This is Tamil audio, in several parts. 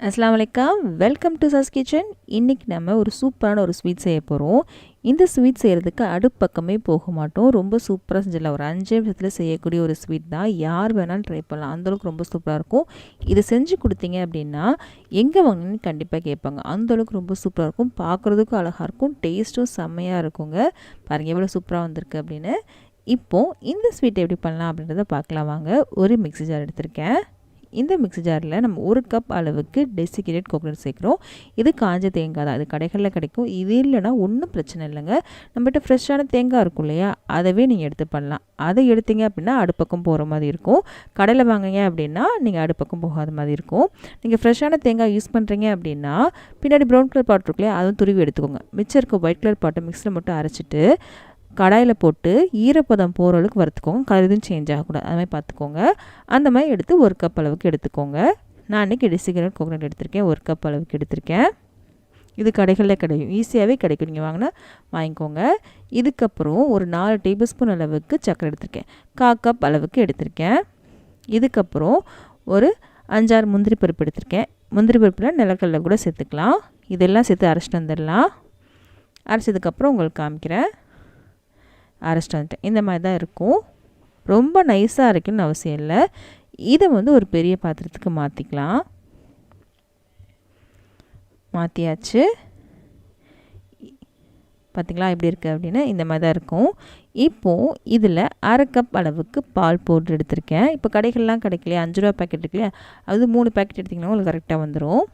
அஸ்லாம் வலைக்கம் வெல்கம் டு சஸ் கிச்சன் இன்றைக்கி நம்ம ஒரு சூப்பரான ஒரு ஸ்வீட் செய்ய போகிறோம் இந்த ஸ்வீட் செய்கிறதுக்கு அடுப்பக்கமே போக மாட்டோம். ரொம்ப சூப்பராக செஞ்சிடலாம். ஒரு அஞ்சு நிமிஷத்தில் செய்யக்கூடிய ஒரு ஸ்வீட் தான். யார் வேணாலும் ட்ரை பண்ணலாம். அந்தளவுக்கு ரொம்ப சூப்பராக இருக்கும். இதை செஞ்சு கொடுத்தீங்க அப்படின்னா எங்கே வாங்கினு கண்டிப்பாக கேட்பாங்க. அந்தளவுக்கு ரொம்ப சூப்பராக இருக்கும். பார்க்குறதுக்கும் அழகாக இருக்கும். டேஸ்ட்டும் செம்மையாக இருக்குங்க. பாருங்கள் எவ்வளோ சூப்பராக வந்திருக்கு அப்படின்னு. இப்போது இந்த ஸ்வீட் எப்படி பண்ணலாம் அப்படின்றத பார்க்கலாம். வாங்க ஒரு மிக்ஸி ஜார் எடுத்திருக்கேன். இந்த மிக்ஸி ஜாரில் நம்ம ஒரு கப் அளவுக்கு டெசிகேட்டட் கோகனட் சேர்க்குறோம். இது காஞ்ச தேங்காய் தான். இது கடைகளில் கிடைக்கும். இது இல்லைனா ஒன்றும் பிரச்சனை இல்லைங்க. நம்மகிட்ட ஃப்ரெஷ்ஷான தேங்காய் இருக்கும் இல்லையா? அதவே நீங்கள் எடுத்து பண்ணலாம். அதை எடுத்தீங்க அப்படின்னா அடுப்பக்கம் போகிற மாதிரி இருக்கும். கடையில் வாங்குங்க அப்படின்னா நீங்கள் அடுப்பக்கம் போகாத மாதிரி இருக்கும். நீங்கள் ஃப்ரெஷ்ஷான தேங்காய் யூஸ் பண்ணுறீங்க அப்படின்னா பின்னாடி ப்ரௌன் கலர் பாட் இருக்குல்லையா அதுவும் துருவி எடுத்துக்கோங்க. மிச்சம் இருக்க ஒயிட் கலர் பாட்டை மிக்ஸில் மட்டும் அரைச்சிட்டு கடாயில் போட்டு ஈரப்பதம் போகிற அளவுக்கு வறுத்துக்கோங்க. கலர் எதுவும் சேஞ்ச் ஆகக்கூடாது. அது மாதிரி பார்த்துக்கோங்க. அந்த மாதிரி எடுத்து ஒரு கப் அளவுக்கு எடுத்துக்கோங்க. நான் இன்றைக்கி டிசிகரட் கோகனட் எடுத்திருக்கேன். ஒரு கப் அளவுக்கு எடுத்திருக்கேன். இது கடைகளில் கிடைக்கும். ஈஸியாகவே கிடைக்கும். நீங்கள் வாங்கினா வாங்கிக்கோங்க. இதுக்கப்புறம் ஒரு நாலு டேபிள் ஸ்பூன் அளவுக்கு சக்கரை எடுத்திருக்கேன். கா கப் அளவுக்கு எடுத்திருக்கேன். இதுக்கப்புறம் ஒரு அஞ்சாறு முந்திரி பருப்பு எடுத்திருக்கேன். முந்திரி பருப்பில் நிலக்கல்ல கூட சேர்த்துக்கலாம். இதெல்லாம் சேர்த்து அரைச்சிட்டு வந்துடலாம். அரைச்சதுக்கப்புறம் உங்களுக்கு காமிக்கிறேன். அரைச்சிட்டு வந்துட்டேன் இந்த மாதிரி தான் இருக்கும். ரொம்ப நைஸாக இருக்குன்னு அவசியம் இல்லை. இதை வந்து ஒரு பெரிய பாத்திரத்துக்கு மாற்றிக்கலாம் மாற்றியாச்சு பார்த்திங்களா எப்படி இருக்குது அப்படின்னு இந்த மாதிரி தான் இருக்கும். இப்போது இதில் அரை கப் அளவுக்கு பால் பவுடர் எடுத்திருக்கேன். இப்போ கடைகள்லாம் கிடைக்கலையா? அஞ்சு ரூபா பேக்கெட் இருக்குல்லையா அது மூணு பேக்கெட் எடுத்திங்கன்னா உங்களுக்கு கரெக்டாக வந்துடும்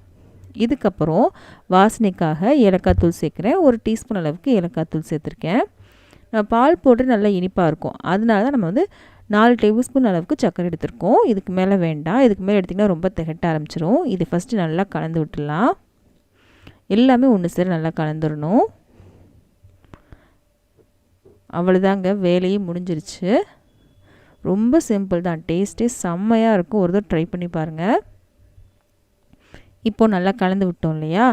இதுக்கப்புறம் வாசனைக்காக ஏலக்காய் தூள் சேர்க்குறேன். ஒரு டீஸ்பூன் அளவுக்கு ஏலக்காய் தூள் சேர்த்துருக்கேன். பால் போட்டு நல்லா இனிப்பாக இருக்கும். அதனால தான் நம்ம வந்து நாலு டேபிள் ஸ்பூன் அளவுக்கு சக்கரை எடுத்துருக்கோம். இதுக்கு மேலே வேண்டாம். இதுக்கு மேலே எடுத்திங்கன்னா ரொம்ப திகட்ட ஆரம்பிச்சிரும். இது ஃபஸ்ட்டு நல்லா கலந்து விட்டுடலாம். எல்லாமே ஒன்று சேர நல்லா கலந்துடணும் அவ்வளோதாங்க வேலையும் முடிஞ்சிருச்சு. ரொம்ப சிம்பிள் தான். டேஸ்ட்டே செம்மையாக இருக்கும். ஒரு தடவை ட்ரை பண்ணி பாருங்கள் இப்போது நல்லா கலந்து விட்டோம் இல்லையா?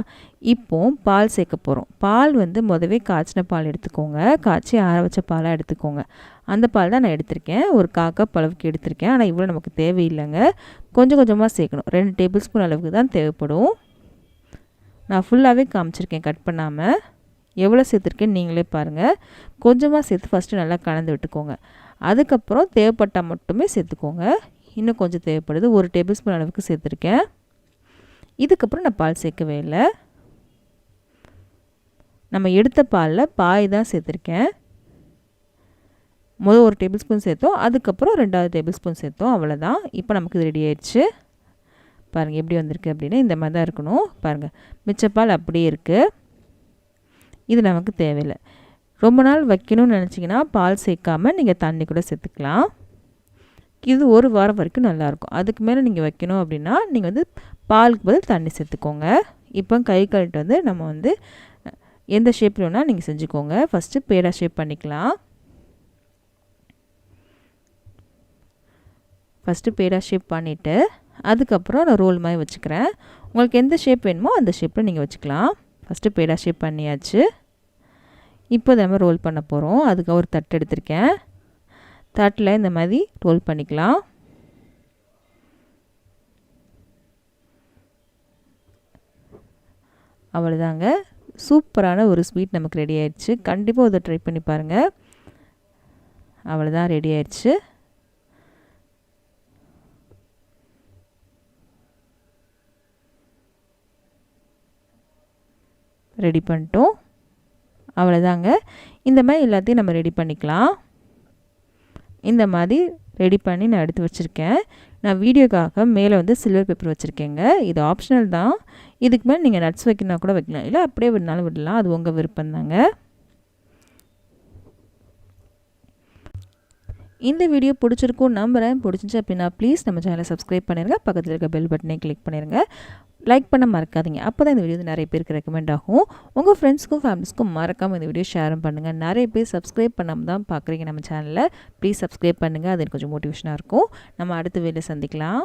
இப்போது பால் சேர்க்க போகிறோம் பால் வந்து முதவே காய்ச்சின பால் எடுத்துக்கோங்க. காய்ச்சி ஆற வச்ச பாலாக எடுத்துக்கோங்க. அந்த பால் தான் நான் எடுத்திருக்கேன். ஒரு காக்கா அளவுக்கு எடுத்திருக்கேன். ஆனால் இவ்வளோ நமக்கு தேவையில்லைங்க. கொஞ்சம் கொஞ்சமாக சேர்க்கணும். ரெண்டு டேபிள் ஸ்பூன் அளவுக்கு தான் தேவைப்படும். நான் ஃபுல்லாகவே காமிச்சிருக்கேன் கட் பண்ணாமல் எவ்வளோ சேர்த்துருக்கேன்னு நீங்களே பாருங்கள் கொஞ்சமாக சேர்த்து ஃபஸ்ட்டு நல்லா கலந்து விட்டுக்கோங்க. அதுக்கப்புறம் தேவைப்பட்டால் மட்டுமே சேர்த்துக்கோங்க. இன்னும் கொஞ்சம் தேவைப்படுது. ஒரு டேபிள் ஸ்பூன் அளவுக்கு சேர்த்துருக்கேன். இதுக்கப்புறம் நான் பால் சேர்க்கவே இல்லை. நம்ம எடுத்த பாலில் பாய் தான் சேர்த்துருக்கேன். முதல் ஒரு டேபிள் ஸ்பூன் சேர்த்தோம். அதுக்கப்புறம் ரெண்டாவது டேபிள் ஸ்பூன் சேர்த்தோம். அவ்வளோதான் இப்போ நமக்கு இது ரெடி ஆயிடுச்சு. பாருங்கள் எப்படி வந்திருக்கு அப்படின்னு. இந்த மாதிரி தான் இருக்கணும். பாருங்கள் மிச்சப்பால் அப்படியே இருக்குது இது நமக்கு தேவையில்லை. ரொம்ப நாள் வைக்கணும்னு நினச்சிங்கன்னா பால் சேர்க்காமல் நீங்கள் தண்ணி கூட சேர்த்துக்கலாம். இது ஒரு வாரம் வரைக்கும் நல்லாயிருக்கும் அதுக்கு மேலே நீங்கள் வைக்கணும் அப்படின்னா நீங்கள் வந்து பாலுக்கு பதில் தண்ணி சேர்த்துக்கோங்க. இப்போ கை கழுட்டு வந்து நம்ம வந்து எந்த ஷேப்பில் வேணால் நீங்கள் செஞ்சுக்கோங்க. ஃபஸ்ட்டு பேடா ஷேப் பண்ணிக்கலாம். ஃபஸ்ட்டு பேடா ஷேப் பண்ணிவிட்டு அதுக்கப்புறம் நான் ரோல் மாதிரி வச்சுக்கிறேன். உங்களுக்கு எந்த ஷேப் வேணுமோ அந்த ஷேப்பில் நீங்கள் வச்சுக்கலாம். ஃபஸ்ட்டு பேடா ஷேப் பண்ணியாச்சு. இப்போ நம்ம ரோல் பண்ண போகிறோம் அதுக்கு ஒரு தட்டு எடுத்திருக்கேன். தட்டில் இந்த மாதிரி ரோல் பண்ணிக்கலாம். அவ்வளோதாங்க சூப்பரான ஒரு ஸ்வீட் நமக்கு ரெடி ஆயிடுச்சு. கண்டிப்பாக அதை ட்ரை பண்ணி பாருங்கள் அவ்வளோதான் ரெடி ஆயிடுச்சு. ரெடி பண்ணிட்டோம். அவ்வளோதாங்க இந்த மாதிரி எல்லாத்தையும் நம்ம ரெடி பண்ணிக்கலாம். இந்த மாதிரி ரெடி பண்ணி நான் எடுத்து வச்சுருக்கேன். நான் வீடியோக்காக மேலே வந்து சில்வர் பேப்பர் வச்சுருக்கேங்க. இது ஆப்ஷனல் தான். இதுக்கு மேலே நீங்கள் நட்ஸ் வைக்கணும் கூட வைக்கலாம். இல்லை அப்படியே விடனாலும் விடலாம். அது உங்கள் விருப்பம் தாங்க. இந்த வீடியோ பிடிச்சிருக்கும் நம்புகிறேன் பிடிச்சிச்சு அப்படின்னா ப்ளீஸ் நம்ம சேனலை சப்ஸ்கிரைப் பண்ணிடுங்க பக்கத்தில் இருக்க பெல் பட்டனை கிளிக் பண்ணிடுங்க லைக் பண்ண மறக்காதீங்க. அப்போ தான் இந்த வீடியோ நிறைய பேருக்கு ரெக்கமெண்ட் ஆகும். உங்கள் ஃப்ரெண்ட்ஸ்க்கும் ஃபேமிலிஸ்க்கும் மறக்காமல் இந்த வீடியோ ஷேரும் பண்ணுங்கள் நிறைய பேர் சப்ஸ்கிரைப் பண்ணாமல் தான் பார்க்குறீங்க நம்ம சேனலில் ப்ளீஸ் சப்ஸ்கிரைப் பண்ணுங்கள் அது கொஞ்சம் மோட்டிவேஷனாக இருக்கும். நம்ம அடுத்த வீடியோ சந்திக்கலாம்.